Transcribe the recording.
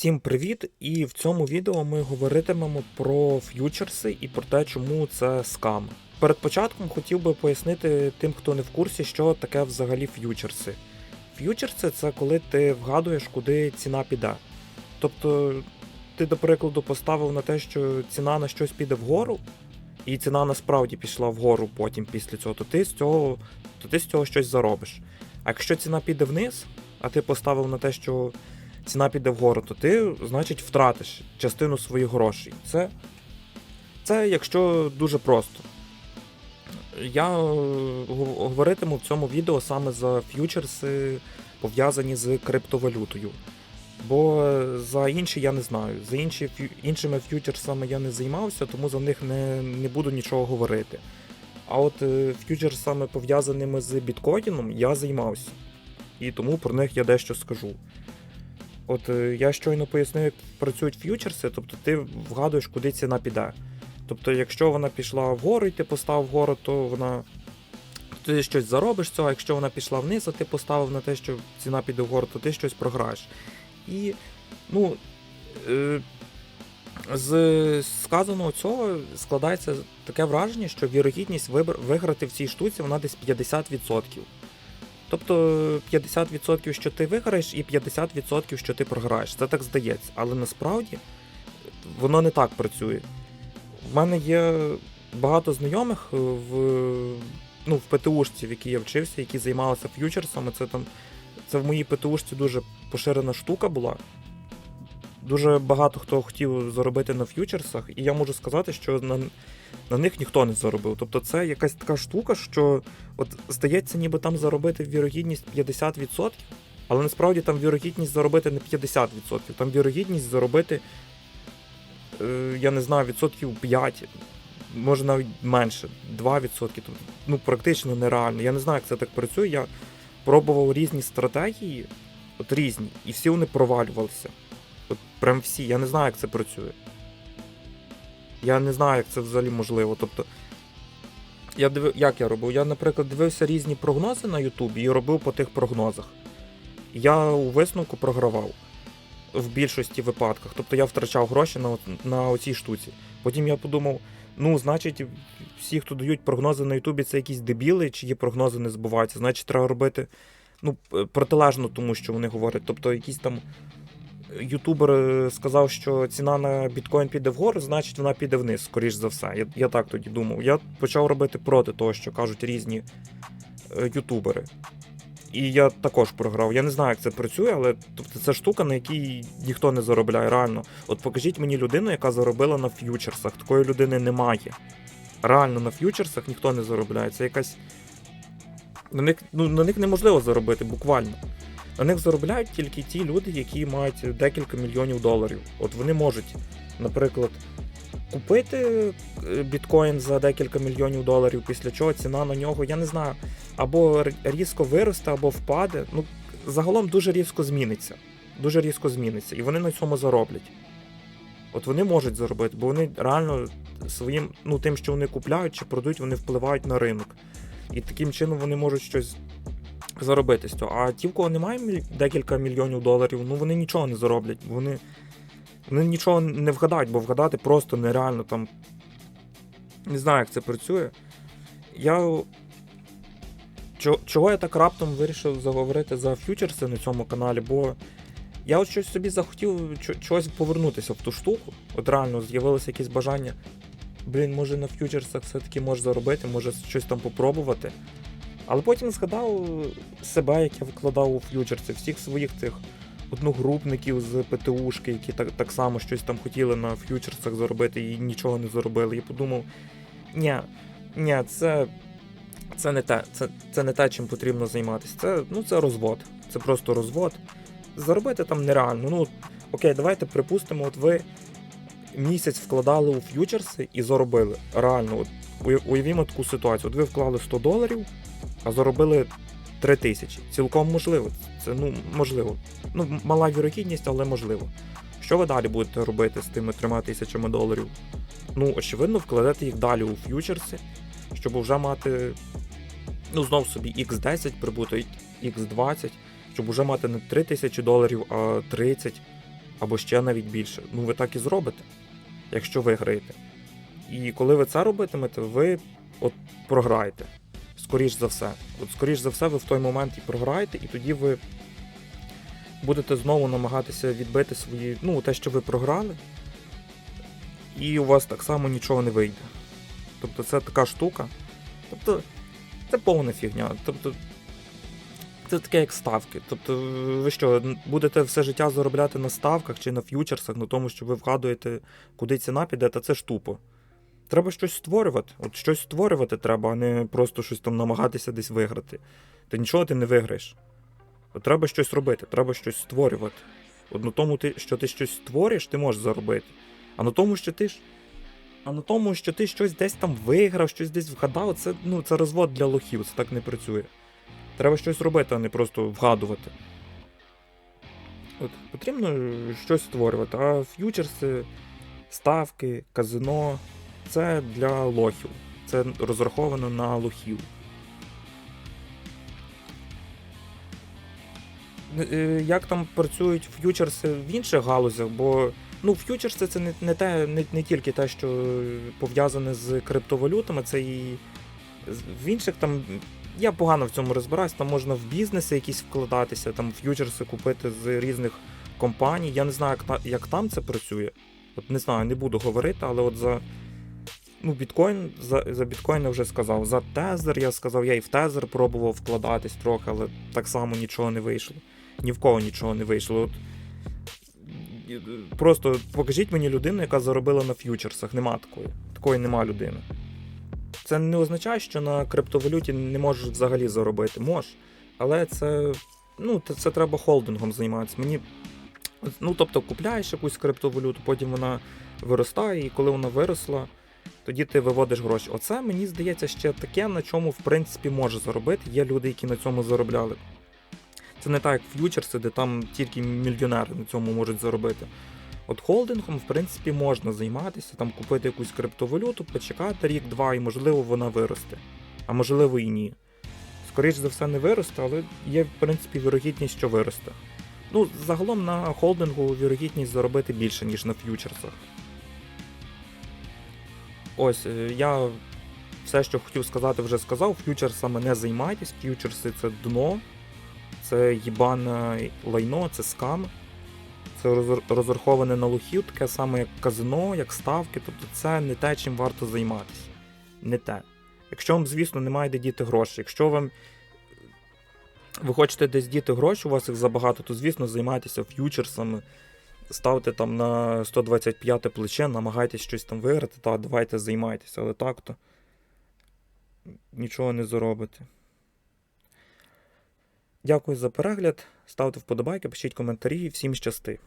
Всім привіт! І в цьому відео ми говоритимемо про ф'ючерси і про те, чому це скам. Перед початком хотів би пояснити тим, хто не в курсі, що таке взагалі ф'ючерси. Ф'ючерси це коли ти вгадуєш, куди ціна піде. Тобто, ти, до прикладу, поставив на те, що ціна на щось піде вгору, і ціна насправді пішла вгору потім після цього, то ти з цього, то ти з цього щось заробиш. А якщо ціна піде вниз, а ти поставив на те, що ціна піде вгору, то ти, значить, втратиш частину своїх грошей. Це, це якщо дуже просто. Я е, говоритиму в цьому відео саме за ф'ючерси, пов'язані з криптовалютою. Бо за інші я не знаю. За інші, іншими ф'ючерсами я не займався, тому за них не, не буду нічого говорити. А от е, ф'ючерсами пов'язаними з біткоїном я займався. І тому про них я дещо скажу. От е, я щойно пояснив, як працюють ф'ючерси, тобто ти вгадуєш, куди ціна піде. Тобто, якщо вона пішла вгору і ти поставив вгору, то вона. Ти щось заробиш цього, а якщо вона пішла вниз, а ти поставив на те, що ціна піде вгору, то ти щось програєш. І, ну, е, з сказаного цього складається таке враження, що вірогідність виграти в цій штуці вона десь 50%. Тобто 50% що ти виграєш, і 50% що ти програєш. Це так здається. Але насправді воно не так працює. У мене є багато знайомих в, ну, в ПТУшці, в якій я вчився, які займалися ф'ючерсами. Це там це в моїй ПТУшці дуже поширена штука була. Дуже багато хто хотів заробити на ф'ючерсах, і я можу сказати, що на, на них ніхто не заробив. Тобто це якась така штука, що от здається, ніби там заробити вірогідність 50%, але насправді там вірогідність заробити не 50%, там вірогідність заробити, е, я не знаю, відсотків 5, може навіть менше, 2%. Тобто, ну, практично нереально. Я не знаю, як це так працює. Я пробував різні стратегії, от різні, і всі вони провалювалися. От прям всі. Я не знаю, як це працює. Я не знаю, як це взагалі можливо. Тобто, я дивив, як я робив? Я, наприклад, дивився різні прогнози на Ютубі і робив по тих прогнозах. Я у висновку програвав в більшості випадках. Тобто я втрачав гроші на, на оцій штуці. Потім я подумав: ну, значить, всі, хто дають прогнози на Ютубі, це якісь дебіли, чиї прогнози не збуваються. Значить, треба робити ну, протилежно тому, що вони говорять. Тобто, якийсь там ютубер е, сказав, що ціна на біткоін піде вгору, значить вона піде вниз, скоріш за все. Я, я так тоді думав. Я почав робити проти того, що кажуть різні е, ютубери. І я також програв. Я не знаю, як це працює, але тобто це штука, на якій ніхто не заробляє. Реально. От покажіть мені людину, яка заробила на ф'ючерсах. Такої людини немає. Реально на ф'ючерсах ніхто не заробляє. Це якась. На них, ну, на них неможливо заробити, буквально. На них заробляють тільки ті люди, які мають декілька мільйонів доларів. От вони можуть, наприклад, купити е, біткоін за декілька мільйонів доларів, після чого ціна на нього, я не знаю, або різко виросте, або впаде. Ну, загалом дуже різко зміниться. Дуже різко зміниться. І вони на цьому зароблять. От вони можуть заробити, бо вони реально своїм, ну тим, що вони купляють чи продають, вони впливають на ринок. І таким чином вони можуть щось заробити з цього. А ті, в кого немає декілька мільйонів доларів, ну вони нічого не зароблять. Вони, вони нічого не вгадають, бо вгадати просто нереально там. Не знаю, як це працює. Я. Чого я так раптом вирішив заговорити за ф'ючерси на цьому каналі? Бо я от щось собі захотів чогось повернутися в ту штуку. От реально з'явилося якесь бажання. Блін, може на ф'ючерсах все-таки можеш заробити, може щось там попробувати. Але потім згадав себе, як я викладав у ф'ючерси, всіх своїх тих одногрупників з ПТУшки, які так, так само щось там хотіли на ф'ючерсах заробити і нічого не заробили. І подумав: ні, ні, це, це не те, це, це не те, чим потрібно займатися. Це, ну, це розвод. Це просто розвод. Заробити там нереально. Ну, окей, давайте припустимо, от ви місяць вкладали у ф'ючерси і заробили. Реально, от уявімо таку ситуацію. От ви вклали 100 доларів, а заробили 3 тисячі. Цілком можливо. Це ну можливо. Ну, мала вірогідність, але можливо. Що ви далі будете робити з тими 3 тисячами доларів? Ну, очевидно, вкладете їх далі у ф'ючерси, щоб вже мати, ну, знов собі X10 прибуток, X20, щоб вже мати не 3 тисячі доларів, а 30. або ще навіть більше. Ну ви так і зробите, якщо виграєте. І коли ви це робитимете, ви от програєте. Скоріш за все. От скоріш за все, ви в той момент і програєте, і тоді ви будете знову намагатися відбити свої, ну, те, що ви програли, і у вас так само нічого не вийде. Тобто це така штука. Тобто, це повна фігня. Тобто, це таке як ставки. Тобто, ви що, будете все життя заробляти на ставках чи на ф'ючерсах, на тому, що ви вгадуєте, куди ціна піде, та це ж тупо. Треба щось створювати. От щось створювати треба, а не просто щось там намагатися десь виграти. Та нічого ти не виграєш. От треба щось робити, треба щось створювати. От на тому, ти, що ти щось створюєш, ти можеш заробити. А на тому, що ти ж. А на тому, що ти щось десь там виграв, щось десь вгадав, це, ну, це розвод для лохів, це так не працює. Треба щось робити, а не просто вгадувати. От, потрібно щось створювати. А ф'ючерси, ставки, казино це для лохів. Це розраховано на лохів. Е, Як там працюють ф'ючерси в інших галузях, бо ну, ф'ючерси це не, не, те, не, не тільки те, що пов'язане з криптовалютами, це і в інших там. Я погано в цьому розбираюсь, там можна в бізнеси якісь вкладатися, там ф'ючерси купити з різних компаній. Я не знаю, як, як там це працює. От не знаю, не буду говорити, але от за. Ну, біткоін, за, за біткоін я вже сказав. За тезер я сказав, я і в тезер пробував вкладатись трохи, але так само нічого не вийшло. Ні в кого нічого не вийшло. От, е, просто покажіть мені людину, яка заробила на ф'ючерсах. Нема такої. Такої нема людини. Це не означає, що на криптовалюті не можеш взагалі заробити. Можеш. Але це. Ну, це, це треба холдингом займатися. Мені. Ну, тобто, купляєш якусь криптовалюту, потім вона виростає, і коли вона виросла, тоді ти виводиш гроші. Оце мені здається ще таке, на чому в принципі може заробити. Є люди, які на цьому заробляли. Це не так, як ф'ючерси, де там тільки мільйонери на цьому можуть заробити. От холдингом, в принципі, можна займатися, там купити якусь криптовалюту, почекати рік-два, і можливо вона виросте. А можливо і ні. Скоріш за все, не виросте, але є, в принципі, вірогідність, що виросте. Ну, загалом на холдингу вірогідність заробити більше, ніж на ф'ючерсах. Ось, е, я все, що хотів сказати, вже сказав. Ф'ючерсами не займайтесь, ф'ючерси це дно, це їбане лайно, це скам. Це розраховане на лохів, таке саме як казино, як ставки. Тобто це не те, чим варто займатися. Не те. Якщо вам, звісно, немає де діти гроші, якщо вам ви хочете десь діти гроші, у вас їх забагато, то звісно займайтеся ф'ючерсами, ставте там на 125 плече, намагайтесь щось там виграти, та давайте займайтеся, але так то нічого не заробите. Дякую за перегляд. Ставте вподобайки, пишіть коментарі, всім щасти.